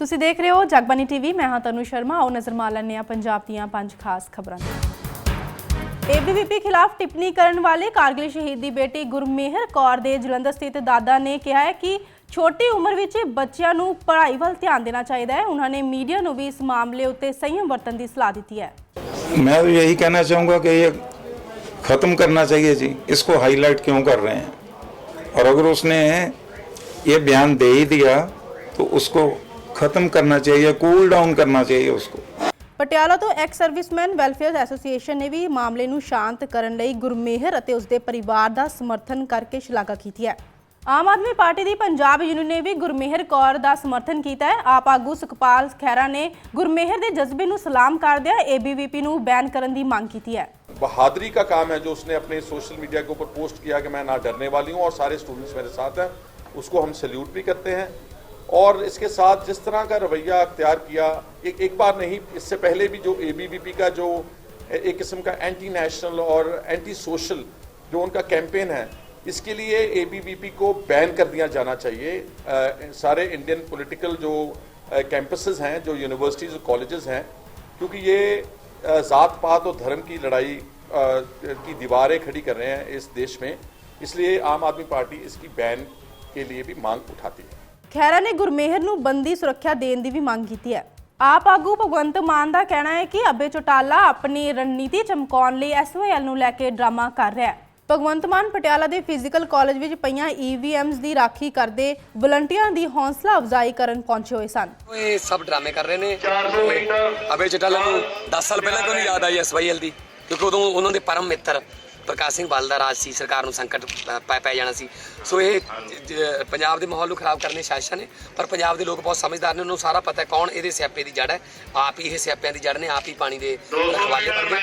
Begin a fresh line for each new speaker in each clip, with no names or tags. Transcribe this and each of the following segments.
ਤੁਸੀਂ ਦੇਖ ਰਹੇ ਹੋ ਜਗਬਾਨੀ ਟੀਵੀ ਮੈਂ ਹਾਂ ਤਨੂ ਸ਼ਰਮਾ ਆਓ ਨਜ਼ਰ ਮਾਰ ਲੈਂਦੇ ਹਾਂ ਪੰਜਾਬ ਦੀਆਂ ਪੰਜ ਖਾਸ ਖਬਰਾਂ ਏਬੀਵੀਪੀ ਖਿਲਾਫ ਟਿੱਪਣੀ ਕਰਨ ਵਾਲੇ ਕਾਰਗਿਲ ਸ਼ਹੀਦ ਦੀ ਬੇਟੀ ਗੁਰਮੇਹਰ ਕੌਰ ਦੇ ਜਲੰਧਰ ਸਥਿਤ ਦਾਦਾ ਨੇ ਕਿਹਾ ਹੈ ਕਿ ਛੋਟੀ ਉਮਰ ਵਿੱਚ ਬੱਚਿਆਂ ਨੂੰ ਪੜ੍ਹਾਈ ਵੱਲ ਧਿਆਨ ਦੇਣਾ ਚਾਹੀਦਾ ਹੈ ਉਹਨਾਂ ਨੇ ਮੀਡੀਆ ਨੂੰ ਵੀ ਇਸ ਮਾਮਲੇ ਉੱਤੇ ਸੰਯਮ ਵਰਤਣ ਦੀ ਸਲਾਹ ਦਿੱਤੀ ਹੈ
मैं तो यही कहना चाहूँगा कि ये ख़त्म करना चाहिए जी इसको हाईलाइट क्यों कर रहे हैं और अगर उसने ये बयान दे ही दिया तो उसको ख़त्म करना चाहिए कूल डाउन करना चाहिए उसको
ਪਟਿਆਲਾ ਤੋਂ ਐਕਸ ਸਰਵਿਸਮੈਨ ਵੈਲਫੇਅਰ ਐਸੋਸੀਏਸ਼ਨ ਨੇ ਵੀ ਮਾਮਲੇ ਨੂੰ ਸ਼ਾਂਤ ਕਰਨ ਲਈ ਗੁਰਮੇਹਰ ਅਤੇ ਉਸਦੇ ਪਰਿਵਾਰ ਦਾ ਸਮਰਥਨ ਕਰਕੇ ਸ਼ਲਾਘਾ ਕੀਤੀ ਹੈ ਆਮ ਆਦਮੀ ਪਾਰਟੀ ਦੀ ਪੰਜਾਬ ਯੂਨੀਅਨ ਨੇ ਵੀ ਗੁਰਮੇਹਰ ਕੌਰ ਦਾ ਸਮਰਥਨ ਕੀਤਾ ਹੈ ਆਪ ਆਗੂ ਸੁਖਪਾਲ ਖਹਿਰਾ ਨੇ ਗੁਰਮੇਹਰ ਦੇ ਜਜ਼ਬੇ ਨੂੰ ਸਲਾਮ ਕਰਦਿਆਂ ਏਬੀਵੀਪੀ ਨੂੰ ਬੈਨ ਕਰਨ ਦੀ ਮੰਗ ਕੀਤੀ ਹੈ
बहादुरी का काम है जो उसने अपने सोशल मीडिया के ऊपर पोस्ट किया कि मैं ना डरने वाली हूँ और सारे स्टूडेंट्स मेरे साथ हैं उसको हम सल्यूट भी करते हैं और इसके साथ जिस तरह का रवैया अख्तियार किया एक एक बार नहीं इससे पहले भी जो ए का जो एक किस्म का एंटी नेशनल और एंटी सोशल जो उनका कैंपेन है इसके लिए ए को बैन कर दिया जाना चाहिए। अ, सारे इंडियन पॉलिटिकल जो कैंपसेस हैं जो यूनिवर्सिटीज़ और कॉलेजेस हैं क्योंकि ये ज़ात पात और धर्म की लड़ाई अ, की दीवारें खड़ी कर रहे हैं इस देश में इसलिए आम आदमी पार्टी इसकी बैन के लिए भी मांग उठाती है।
ਖਹਿਰਾ ਨੇ ਗੁਰਮੇਹਰ ਨੂੰ ਬੰਦੀ ਸੁਰੱਖਿਆ ਦੇਣ ਦੀ ਵੀ ਮੰਗ ਕੀਤੀ ਹੈ। ਆਪ ਆਗੂ ਭਗਵੰਤ ਮਾਨ ਦਾ ਕਹਿਣਾ ਹੈ ਕਿ ਅਬੇ ਚੋਟਾਲਾ ਆਪਣੀ ਰਣਨੀਤੀ ਚਮਕਾਉਣ ਲਈ ਐਸਵਾਈਐਲ ਨੂੰ ਲੈ ਕੇ ਡਰਾਮਾ ਕਰ ਰਿਹਾ ਹੈ। ਭਗਵੰਤ ਮਾਨ ਪਟਿਆਲਾ ਦੇ ਫਿਜ਼ੀਕਲ ਕਾਲਜ ਵਿੱਚ ਪਈਆਂ ਈਵੀਐਮਸ ਦੀ ਰਾਖੀ ਕਰਦੇ ਵਲੰਟੀਅਰਾਂ ਦੀ ਹੌਸਲਾ ਅਫਜ਼ਾਈ ਕਰਨ ਪਹੁੰਚੇ ਹੋਏ ਸਨ।
ਇਹ ਸਭ ਡਰਾਮੇ ਕਰ ਰਹੇ ਨੇ। ਅਬੇ ਚਟਾਲਾ ਨੂੰ 10 ਸਾਲ ਪਹਿਲਾਂ ਕਿਉਂ ਨਹੀਂ ਯਾਦ ਆਈ ਐਸਵਾਈਐਲ ਦੀ? ਕਿਉਂਕਿ ਉਦੋਂ ਉਹਨਾਂ ਦੇ ਪਰਮ ਮਿੱਤਰ ਪ੍ਰਕਾਸ਼ ਸਿੰਘ ਬਾਲ ਦਾ ਰਾਜ ਸੀ, ਸਰਕਾਰ ਨੂੰ ਸੰਕਟ ਪੈ ਪੈ ਜਾਣਾ ਸੀ। ਸੋ ਇਹ ਜ- ਪੰਜਾਬ ਦੇ ਮਾਹੌਲ ਨੂੰ ਖਰਾਬ ਕਰਨੇ ਸ਼ਾਸਨ ਨੇ, ਪਰ ਪੰਜਾਬ ਦੇ ਲੋਕ ਬਹੁਤ ਸਮਝਦਾਰ ਨੇ, ਉਹਨਾਂ ਨੂੰ ਸਾਰਾ ਪਤਾ ਹੈ ਕੌਣ ਇਹਦੇ ਸਿਆਪੇ ਦੀ ਜੜ ਹੈ। ਆਪ ਹੀ ਇਹ ਸਿਆਪਿਆਂ ਦੀ ਜੜ ਨੇ, ਆਪ ਹੀ ਪਾਣੀ ਦੇ ਰਖਵਾਲੇ ਬਣਦੇ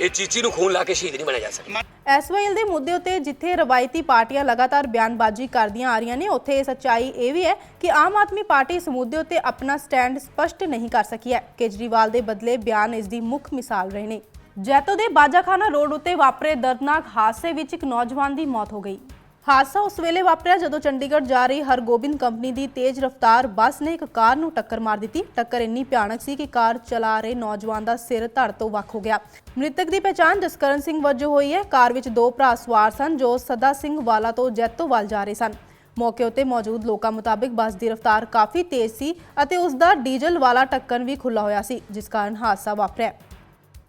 ਇਹ ਚੀਚੀ ਨੂੰ ਖੂਨ ਲਾ ਕੇ ਸ਼ਹੀਦ ਨਹੀਂ ਬਣਿਆ ਜਾ ਸਕਦਾ।
ਐਸਵਾਈਐਲ ਦੇ ਮੁੱਦੇ ਉੱਤੇ ਜਿੱਥੇ ਰਵਾਇਤੀ ਪਾਰਟੀਆਂ ਲਗਾਤਾਰ ਬਿਆਨਬਾਜ਼ੀ ਕਰਦੀਆਂ ਆ ਰਹੀਆਂ ਨੇ, ਉੱਥੇ ਸੱਚਾਈ ਇਹ ਵੀ ਹੈ ਕਿ ਆਮ ਆਦਮੀ ਪਾਰਟੀ ਇਸ ਮੁੱਦੇ ਉੱਤੇ ਆਪਣਾ ਸਟੈਂਡ ਸਪਸ਼ਟ ਨਹੀਂ ਕਰ ਸਕੀ ਹੈ। ਕੇਜਰੀਵਾਲ ਦੇ ਬਦਲੇ ਬਿਆਨ ਇਸ ਦੀ ਮੁੱਖ ਮਿਸਾਲ ਰਹੇ ਨੇ। ਜੈਤੋ ਦੇ ਬਾਜਾਖਾਨਾ ਰੋਡ ਉੱਤੇ ਵਾਪਰੇ ਦਰਦਨਾਕ ਹਾਦਸੇ ਵਿੱਚ ਇੱਕ ਨੌਜਵਾਨ ਦੀ ਮੌਤ ਹੋ ਗਈ। ਹਾਦਸਾ ਉਸ ਵੇਲੇ ਵਾਪਰਿਆ ਜਦੋਂ ਚੰਡੀਗੜ੍ਹ ਜਾ ਰਹੀ ਹਰਗੋਬਿੰਦ ਕੰਪਨੀ ਦੀ ਤੇਜ਼ ਰਫ਼ਤਾਰ ਬੱਸ ਨੇ ਇੱਕ ਕਾਰ ਨੂੰ ਟੱਕਰ ਮਾਰ ਦਿੱਤੀ। ਟੱਕਰ ਇੰਨੀ ਭਿਆਨਕ ਸੀ ਕਿ ਕਾਰ ਚਲਾ ਰਹੇ ਨੌਜਵਾਨ ਦਾ ਸਿਰ ਧੜ ਤੋਂ ਵੱਖ ਹੋ ਗਿਆ। ਮ੍ਰਿਤਕ ਦੀ ਪਛਾਣ ਜਸਕਰਨ ਸਿੰਘ ਵਜੋਂ ਹੋਈ ਹੈ। ਕਾਰ ਵਿੱਚ ਦੋ ਭਰਾ ਸਵਾਰ ਸਨ ਜੋ ਸਦਾ ਸਿੰਘ ਵਾਲਾ ਤੋਂ ਜੈਤੋ ਵੱਲ ਜਾ ਰਹੇ ਸਨ। ਮੌਕੇ ਉਤੇ ਮੌਜੂਦ ਲੋਕਾਂ ਮੁਤਾਬਿਕ ਬੱਸ ਦੀ ਰਫ਼ਤਾਰ ਕਾਫੀ ਤੇਜ਼ ਸੀ ਅਤੇ ਉਸ ਦਾ ਡੀਜ਼ਲ ਵਾਲਾ ਟੱਕਰ ਵੀ ਖੁੱਲਾ ਹੋਇਆ ਸੀ, ਜਿਸ ਕਾਰਨ ਹਾਦਸਾ ਵਾਪਰਿਆ।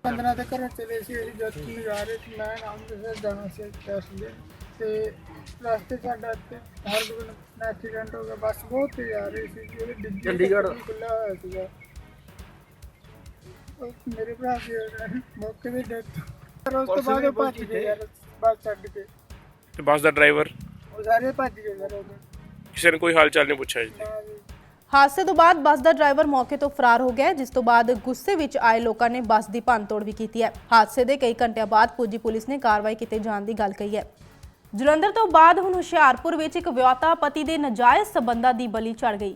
ਪੰਦਰਾਂ ਦੇ ਘਰੋਂ ਚਲੇ ਸੀ ਅਸੀਂ ਜਦ ਨੂੰ ਜਾ ਰਹੇ ਸੀ ਮੈਂ ਨਾਮ ਦੇ ਜਾਣਾ ਸੀ ਪੈਸੇ ਤੇ ਰਸਤੇ ਸਾਡਾ ਇੱਥੇ ਹਰ ਗੁਣ ਐਕਸੀਡੈਂਟ ਹੋ ਗਿਆ ਬੱਸ ਬਹੁਤ ਤੇਜ਼ ਆ ਰਹੀ ਸੀ ਉਹਦੇ ਡਿੱਗੀ ਚੰਡੀਗੜ੍ਹ। ਖੁੱਲਾ ਹੋਇਆ ਸੀਗਾ। ਉਹ ਮੇਰੇ ਭਰਾ ਦੀ ਮੌਕੇ ਤੇ ਡੈਥ ਪਰ ਉਸ ਤੋਂ ਬਾਅਦ ਉਹ ਭੱਜ ਗਏ ਯਾਰ ਬੱਸ ਛੱਡ ਕੇ।
ਤੇ ਬੱਸ ਦਾ ਡਰਾਈਵਰ
ਉਹ ਸਾਰੇ ਭੱਜ ਗਏ ਯਾਰ ਉਹਦੇ
ਕਿਸੇ ਨੇ ਕੋਈ ਹਾਲ ਚਾਲ ਨਹੀਂ ਪੁੱਛਿਆ
ਹਾਂ ਜੀ।
ਹਾਦਸੇ ਤੋਂ ਬਾਅਦ ਬੱਸ ਦਾ ਡਰਾਈਵਰ ਮੌਕੇ ਤੋਂ ਫਰਾਰ ਹੋ ਗਿਆ ਜਿਸ ਤੋਂ ਬਾਅਦ ਗੁੱਸੇ ਵਿੱਚ ਆਏ ਲੋਕਾਂ ਨੇ ਬੱਸ ਦੀ ਭੰਨਤੋੜ ਵੀ ਕੀਤੀ ਹੈ। ਹਾਦਸੇ ਦੇ ਕਈ ਘੰਟਿਆਂ ਬਾਅਦ ਪੁੱਜੀ ਪੁਲਿਸ ਨੇ ਕਾਰਵਾਈ ਕੀਤੇ ਜਾਣ ਦੀ ਗੱਲ ਕਹੀ ਹੈ। ਜਲੰਧਰ ਤੋਂ ਬਾਅਦ ਹੁਣ ਹੁਸ਼ਿਆਰਪੁਰ ਵਿੱਚ ਇੱਕ ਵਿਆਹੁਤਾ ਪਤੀ ਦੇ ਨਜਾਇਜ਼ ਸਬੰਧਾਂ ਦੀ ਬਲੀ ਚੜ ਗਈ।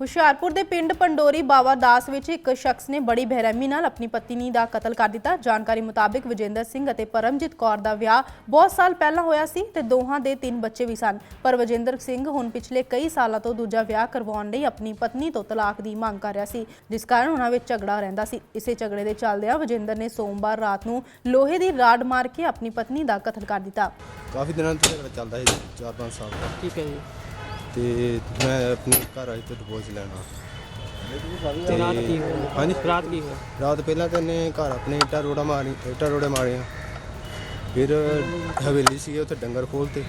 ਹੁਸ਼ਿਆਰਪੁਰ ਦੇ ਪਿੰਡ ਪੰਡੋਰੀ ਬਾਵਾ ਦਾਸ ਵਿੱਚ ਇੱਕ ਸ਼ਖਸ ਨੇ ਬੜੀ ਬੇਰਹਿਮੀ ਨਾਲ ਆਪਣੀ ਪਤਨੀ ਦਾ ਕਤਲ ਕਰ ਦਿੱਤਾ। ਜਾਣਕਾਰੀ ਮੁਤਾਬਿਕ ਵਿਜੇਂਦਰ ਸਿੰਘ ਅਤੇ ਪਰਮਜੀਤ ਕੌਰ ਦਾ ਵਿਆਹ ਬਹੁਤ ਸਾਲ ਪਹਿਲਾਂ ਹੋਇਆ ਸੀ ਤੇ ਦੋਹਾਂ ਦੇ ਤਿੰਨ ਬੱਚੇ ਵੀ ਸਨ। ਪਰ ਵਿਜੇਂਦਰ ਸਿੰਘ ਹੁਣ ਪਿਛਲੇ ਕਈ ਸਾਲਾਂ ਤੋਂ ਦੂਜਾ ਵਿਆਹ ਕਰਵਾਉਣ ਲਈ ਆਪਣੀ ਪਤਨੀ ਤੋਂ ਤਲਾਕ ਦੀ ਮੰਗ ਕਰ ਰਿਹਾ ਸੀ ਜਿਸ ਕਾਰਨ ਉਹਨਾਂ ਵਿੱਚ ਝਗੜਾ ਰਹਿੰਦਾ ਸੀ। ਇਸੇ ਝਗੜੇ ਦੇ ਚੱਲਦਿਆਂ ਵਿਜੇਂਦਰ ਨੇ ਸੋਮਵਾਰ ਰਾਤ ਨੂੰ ਲੋਹੇ ਦੀ ਰਾਡ ਮਾਰ ਕੇ ਆਪਣੀ ਪਤਨੀ ਦਾ ਕਤਲ ਕਰ ਦਿੱਤਾ।
ਕਾਫੀ ਦਿਨਾਂ ਤੋਂ ਝਗੜਾ ਚੱਲਦਾ ਹੈ 4-5 ਸਾਲ ਦਾ ਠੀਕ ਹੈ ਜੀ। ਤੇ ਮੈਂ ਆਪਣੇ ਘਰ ਆਈ ਤੇ ਡਿਵੋਰਸ ਲੈਣਾ ਤੇ ਰਾਤ ਕੀ ਹੋਇਆ? ਹਾਂਜੀ। ਰਾਤ ਕੀ ਹੋਇਆ? ਰਾਤ ਪਹਿਲਾਂ ਤਾਂ ਇਹਨੇ ਘਰ ਆਪਣੇ ਇੱਟਾਂ ਰੋੜਾ ਮਾਰੀ ਇੱਟਾਂ ਰੋੜੇ ਮਾਰੀਆਂ। ਫਿਰ ਹਵੇਲੀ ਸੀਗੇ ਉੱਥੇ ਡੰਗਰ ਖੋਲਤੇ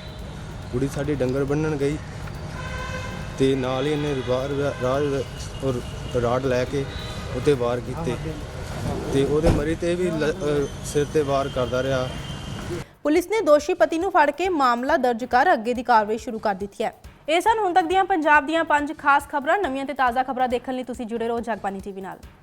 ਕੁੜੀ ਸਾਡੀ ਡੰਗਰ ਬੰਨਣ ਗਈ। ਤੇ ਨਾਲ ਹੀ ਇਹਨੇ ਰਿਵਾਰ ਰਾਜ ਔਰ ਰਾਡ ਲੈ ਕੇ ਉੱਤੇ ਵਾਰ ਕੀਤੇ। ਤੇ ਉਹਦੇ ਮਰੀ ਤੇ ਵੀ ਸਿਰ ਤੇ ਵਾਰ ਕਰਦਾ ਰਿਹਾ।
ਪੁਲਿਸ ਨੇ ਦੋਸ਼ੀ ਪਤੀ ਨੂੰ ਫੜ ਕੇ ਮਾਮਲਾ ਦਰਜ ਕਰ ਅੱਗੇ ਦੀ ਕਾਰਵਾਈ ਸ਼ੁਰੂ ਕਰ ਦਿੱਤੀ ਹੈ। ਇਹ ਸਨ ਹੁਣ ਤੱਕ ਦੀਆਂ ਪੰਜਾਬ ਦੀਆਂ ਪੰਜ ਖਾਸ ਖਬਰਾਂ। ਨਵੀਆਂ ਤੇ ਤਾਜ਼ਾ ਖਬਰਾਂ ਦੇਖਣ ਲਈ ਤੁਸੀਂ ਜੁੜੇ ਰਹੋ ਜਗਬਾਨੀ ਟੀਵੀ ਨਾਲ।